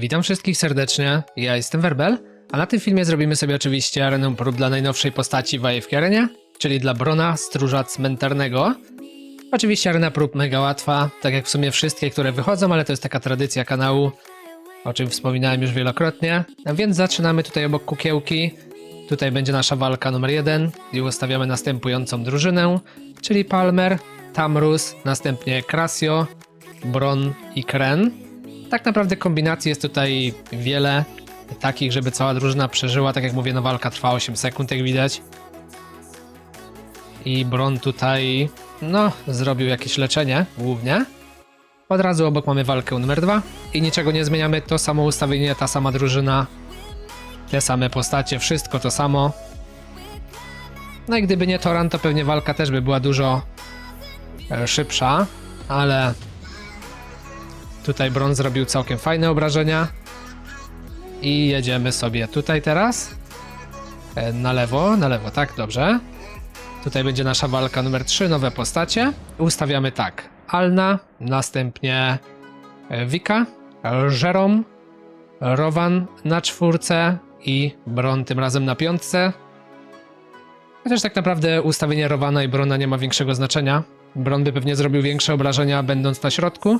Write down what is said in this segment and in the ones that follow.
Witam wszystkich serdecznie, ja jestem Werbel, a na tym filmie zrobimy sobie oczywiście arenę prób dla najnowszej postaci w AFK Arenie, czyli dla Brona, stróża cmentarnego. Oczywiście arena prób mega łatwa, tak jak w sumie wszystkie, które wychodzą, ale to jest taka tradycja kanału, o czym wspominałem już wielokrotnie. A Więc zaczynamy tutaj obok kukiełki. Tutaj będzie nasza walka numer jeden i ustawiamy następującą drużynę, czyli Palmer, Tamrus, następnie Krasio, Bron i Kren. Tak naprawdę kombinacji jest tutaj wiele, takich, żeby cała drużyna przeżyła. Tak jak mówię, no walka trwa 8 sekund, jak widać. I Bron tutaj, no, zrobił jakieś leczenie, głównie. Od razu obok mamy walkę numer 2 i niczego nie zmieniamy, to samo ustawienie, ta sama drużyna, te same postacie, wszystko to samo. No i gdyby nie Toran, to pewnie walka też by była dużo e, szybsza, ale tutaj Bron zrobił całkiem fajne obrażenia. I jedziemy sobie tutaj teraz. E, Na lewo, na lewo, tak, dobrze. Tutaj będzie nasza walka numer 3, nowe postacie. Ustawiamy tak. Alna, następnie e, Wika, Żerom, Rowan na czwórce i Bron tym razem na piątce. Chociaż tak naprawdę ustawienie Rowana i Brona nie ma większego znaczenia. Bron by pewnie zrobił większe obrażenia będąc na środku.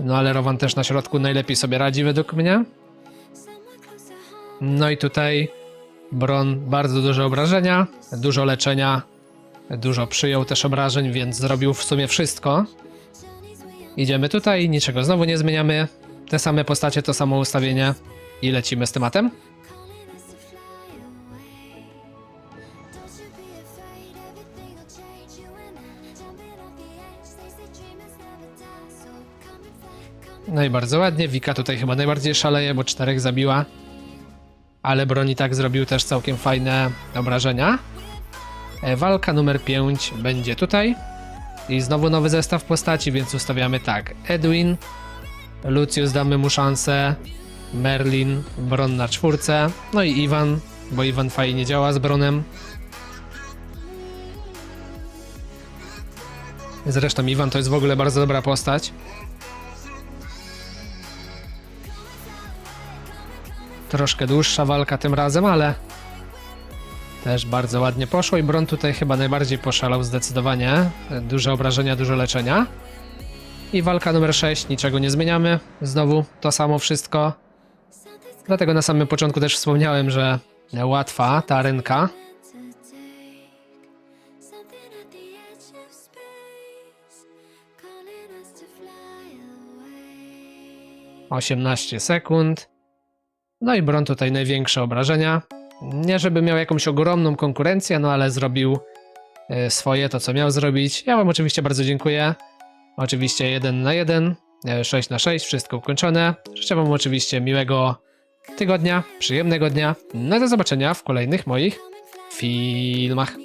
No ale Rowan też na środku najlepiej sobie radzi według mnie. No i tutaj Bron bardzo duże obrażenia, dużo leczenia, dużo przyjął też obrażeń, więc zrobił w sumie wszystko. Idziemy tutaj, niczego znowu nie zmieniamy. Te same postacie, to samo ustawienie i lecimy z tematem. No i bardzo ładnie. Wika tutaj chyba najbardziej szaleje, bo czterech zabiła. Ale Broni tak zrobił też całkiem fajne obrażenia. E, Walka numer 5 będzie tutaj. I znowu nowy zestaw postaci, więc ustawiamy tak. Edwin, Lucius damy mu szansę, Merlin, Bron na czwórce, no i Iwan, bo Iwan fajnie działa z Bronem. Zresztą Iwan to jest w ogóle bardzo dobra postać. Troszkę dłuższa walka tym razem, ale też bardzo ładnie poszło i Bron tutaj chyba najbardziej poszalał zdecydowanie. Duże obrażenia, dużo leczenia. I walka numer 6, niczego nie zmieniamy. Znowu to samo wszystko. Dlatego na samym początku też wspomniałem, że łatwa ta rynka. 18 sekund. No i Bron tutaj największe obrażenia. Nie żeby miał jakąś ogromną konkurencję, no ale zrobił e, swoje, to co miał zrobić. Ja wam oczywiście bardzo dziękuję. Oczywiście 1 na 1, 6 na 6, wszystko ukończone. Życzę wam oczywiście miłego tygodnia, przyjemnego dnia. No do zobaczenia w kolejnych moich filmach.